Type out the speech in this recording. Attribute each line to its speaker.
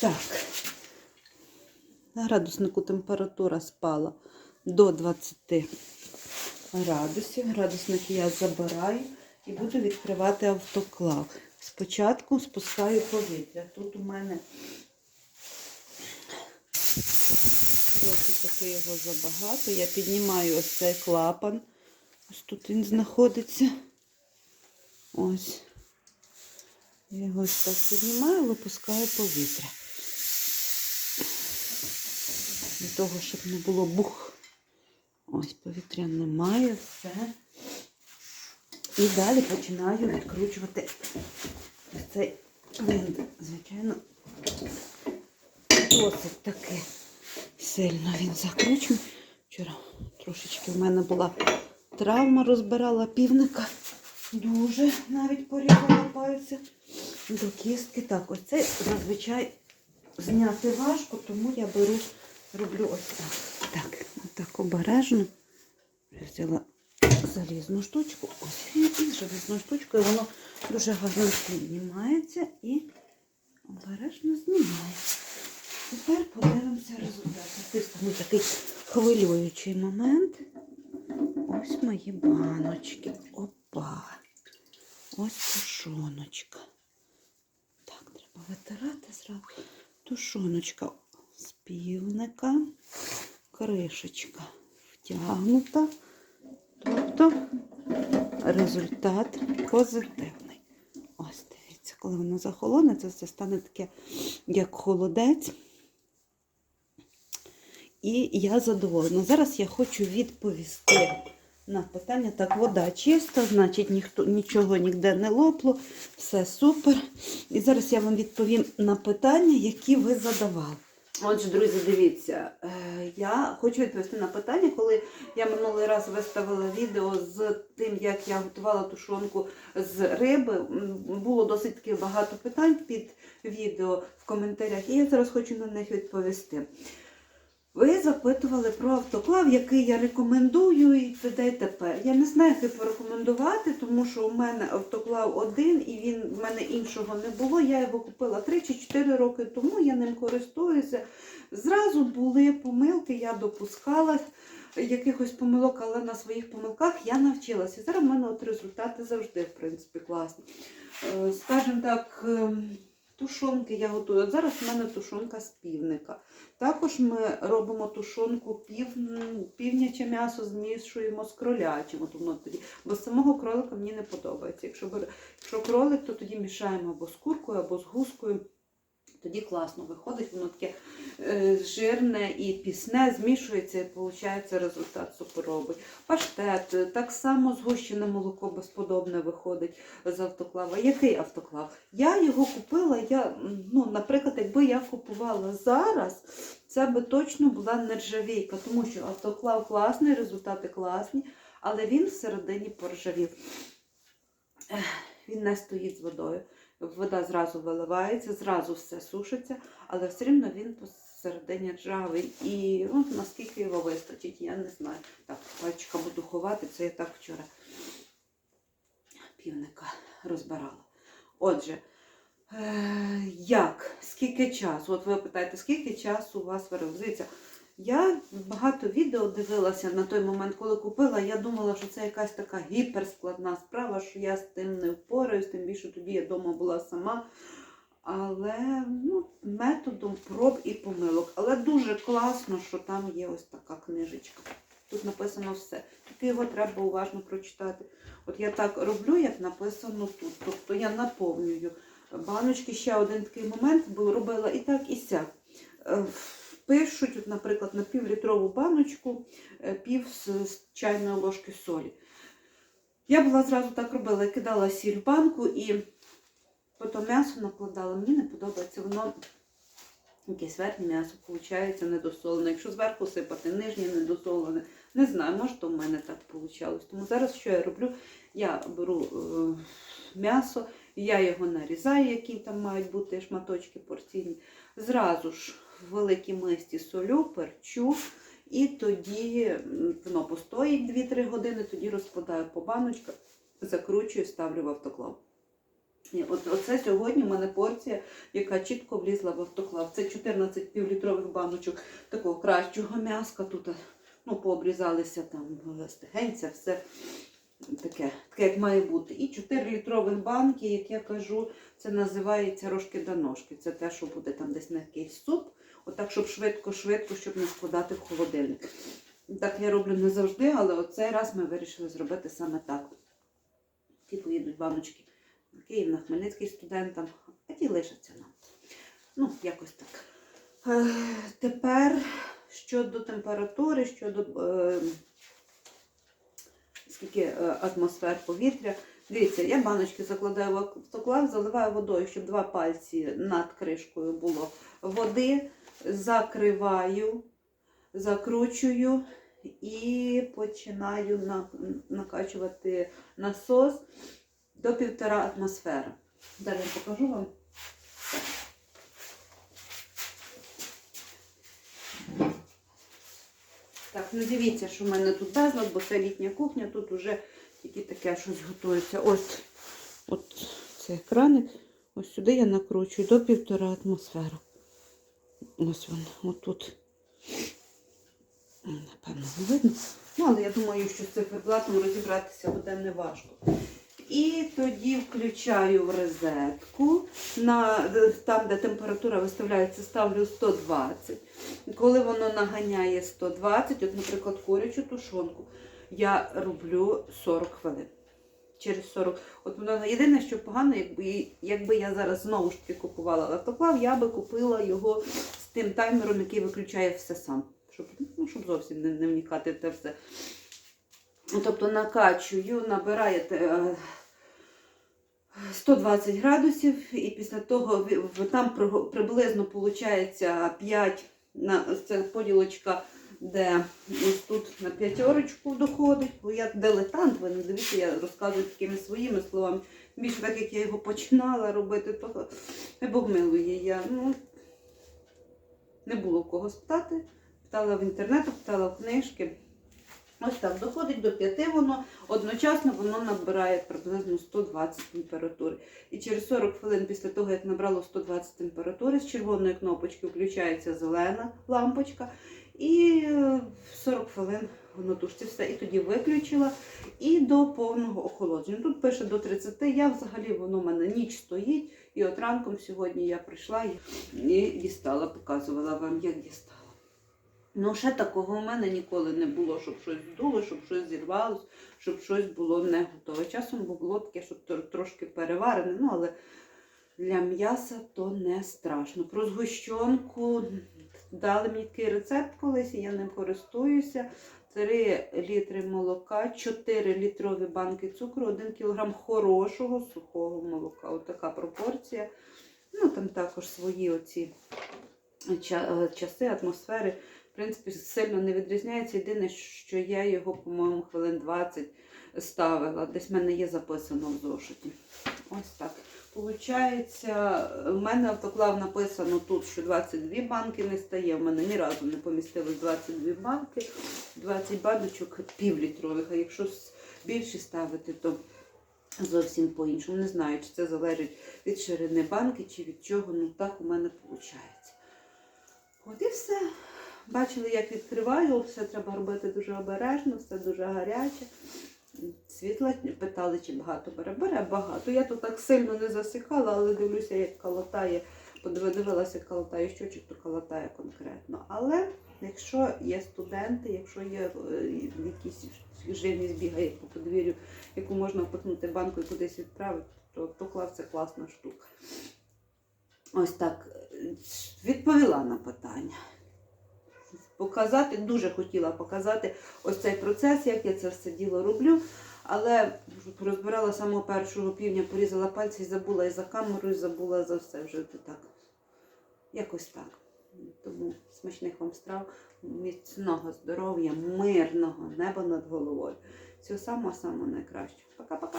Speaker 1: Так. На градуснику температура спала до 20 градусів. Градусник я забираю і буду відкривати автоклав. Спочатку спускаю повітря. Тут у мене досить таки його забагато. Я піднімаю ось цей клапан. Ось тут він знаходиться. Ось. Я його так піднімаю, випускаю повітря. Для того, щоб не було бух. Ось повітря немає, все. І далі починаю відкручувати цей винт. Звичайно, досить таки сильно він закручений. Вчора трошечки в мене була травма, розбирала півника. Дуже навіть порізала пальця до кістки. Так, це зазвичай зняти важко, тому я беру, роблю ось так. Так, отак обережно. Я взяла залізну штучку. Ось і залізну штучку, і воно дуже гарно піднімається і обережно знімає. Тепер подивимося результат. Натиснемо такий хвилюючий момент. Ось мої баночки. Опа. Ось тушоночка. Так, треба витирати зразу. Тушоночка півника. Кришечка втягнута. Тобто результат позитивний. Ось дивіться, коли воно захолоне, це стане таке, як холодець. І я задоволена. Зараз я хочу відповісти на питання. Так, вода чиста, значить ніхто, нічого ніде не лопло, все супер. І зараз я вам відповім на питання, які ви задавали. Отже, друзі, дивіться, е, я хочу відповісти на питання, коли я минулий раз виставила відео з тим, як я готувала тушонку з риби. Було досить таки багато питань під відео в коментарях, і я зараз хочу на них відповісти. Ви запитували про автоклав, який я рекомендую і т.д. і. Я не знаю, як порекомендувати, тому що у мене автоклав один і він в мене іншого не було. Я його купила 3 чи 4 роки тому, я ним користуюся. Зразу були помилки, я допускала якихось помилок, але на своїх помилках я навчилася. Зараз в мене от результати завжди, в принципі, класні. Е, Скажімо так, ем, тушонки я готую. От Зараз в мене тушонка з півника. Також ми робимо тушонку пів, півняче м'ясо змішуємо з кролячим. От воно тоді. Бо самого кролика мені не подобається. Якщо, якщо кролик, то тоді мішаємо або з куркою, або з гускою. Тоді класно виходить, воно таке е, жирне і пісне, змішується і виходить результат суперовий. Паштет, е, так само згущене молоко безподобне виходить з автоклава. Який автоклав? Я його купила, я, ну, наприклад, якби я купувала зараз, це би точно була нержавійка, тому що автоклав класний, результати класні, але він всередині поржавів. Він не стоїть з водою. Вода зразу виливається, зразу все сушиться, але все рівно він посередині ржавий. І ну, наскільки його вистачить, я не знаю. Так, пальчика буду ховати, це я так вчора півника розбирала. Отже, е, як, скільки часу? От ви питаєте, скільки часу у вас виробляється? Я багато відео дивилася на той момент, коли купила. Я думала, що це якась така гіперскладна справа, що я з тим не впораюсь, тим більше тоді я вдома була сама. Але ну, методом проб і помилок. Але дуже класно, що там є ось така книжечка. Тут написано все. Тільки його треба уважно прочитати. От я так роблю, як написано тут. Тобто я наповнюю баночки. Ще один такий момент, бо робила і так, і сяк. Пишуть, от, наприклад, на півлітрову баночку е, пів з чайної ложки солі. Я була зразу так робила, я кидала сіль в банку і потім м'ясо накладала. Мені не подобається, воно якесь верхнє м'ясо, виходить, недосолене. Якщо зверху сипати, нижнє недосолене. Не знаю, може, то в мене так вийшло. Тому зараз що я роблю? Я беру е, м'ясо, я його нарізаю, які там мають бути шматочки порційні. Зразу ж в великій мисці солю, перчу, і тоді воно постоїть 2-3 години, тоді розкладаю по баночках, закручую, ставлю в автоклав. І от оце сьогодні в мене порція, яка чітко влізла в автоклав. Це 14 півлітрових баночок такого кращого м'яска. Тут ну, пообрізалися там е, стегенця, все таке, таке, як має бути. І 4 літрових банки, як я кажу, це називається рожки до ножки. Це те, що буде там десь на якийсь суп. Отак, щоб швидко-швидко, щоб не складати в холодильник. Так я роблю не завжди, але оцей раз ми вирішили зробити саме так. Ті поїдуть баночки на Київ, на Хмельницький студентам, а ті лишаться нам. Ну, якось так. Е, тепер щодо температури, щодо е, скільки е, атмосфер повітря. Дивіться, я баночки закладаю в автоклав, заливаю водою, щоб два пальці над кришкою було води, закриваю, закручую і починаю накачувати насос до півтора атмосфери. Далі покажу вам. Так, ну дивіться, що в мене тут безлад, бо це літня кухня, тут вже тільки таке щось готується. Ось от цей краник. Ось сюди я накручую до півтора атмосфери. Ось він, отут. Напевно, не видно. Ну, але я думаю, що з циферблатом розібратися буде неважко. І тоді включаю в розетку. На, там, де температура виставляється, ставлю 120. Коли воно наганяє 120, от, наприклад, курячу тушонку, я роблю 40 хвилин. Через 40. От воно єдине, що погано, якби, якби я зараз знову ж таки купувала автоклав, я би купила його з тим таймером, який виключає все сам. Щоб, ну, щоб зовсім не, не вникати в те все. Тобто накачую, набираєте е, 120 градусів, і після того там приблизно виходить 5 на ця поділочка, де ось тут на п'ятерочку доходить. Бо я дилетант, ви не дивіться, я розказую такими своїми словами. Більше так, як я його починала робити, то не Бог милує. Я ну, не було в кого спитати. Питала в інтернету, питала в книжки. Ось так, доходить до 5 воно, одночасно воно набирає приблизно 120 температури. І через 40 хвилин після того, як набрало 120 температури, з червоної кнопочки включається зелена лампочка. І 40 хвилин воно тушиться все. І тоді виключила. І до повного охолодження. Тут пише до 30, я взагалі воно в мене ніч стоїть. І от ранком сьогодні я прийшла і- дістала, показувала вам, як дістала. Ну, ще такого у мене ніколи не було, щоб щось здуло, щоб щось зірвалось, щоб щось було не готове. Часом було таке, що тр- трошки переварене, ну але для м'яса то не страшно. Про згущенку дали мені такий рецепт колись, і я ним користуюся. 3 літри молока, 4 літрові банки цукру, 1 кілограм хорошого сухого молока. Ось така пропорція. Ну, там також свої оці ча- е, часи, атмосфери. В принципі, сильно не відрізняється. Єдине, що я його, по-моєму, хвилин 20 ставила. Десь в мене є записано в зошиті. Ось так. Получається, в мене автоклав написано тут, що 22 банки не стає. В мене ні разу не помістилось 22 банки, 20 баночок півлітрових. А якщо більше ставити, то зовсім по-іншому. Не знаю, чи це залежить від ширини банки, чи від чого. Ну так у мене виходить. От і все. Бачили, як відкриваю, все треба робити дуже обережно, все дуже гаряче. Світла питали, чи багато бере. Бере багато. Я тут так сильно не засікала, але дивлюся, як калатає. Подивилася, як калатає щочок, то калатає конкретно. Але якщо є студенти, якщо є е, якісь живність бігає по подвір'ю, яку можна впихнути банку і кудись відправити, то поклав це класна штука. Ось так відповіла на питання. Показати, дуже хотіла показати ось цей процес, як я це все діло роблю. Але розбирала самого першого півня, порізала пальці і забула і за камеру, і забула за все вже так. Якось так. Тому смачних вам страв, міцного здоров'я, мирного неба над головою. Всього самого самого найкращого. Пока-пока.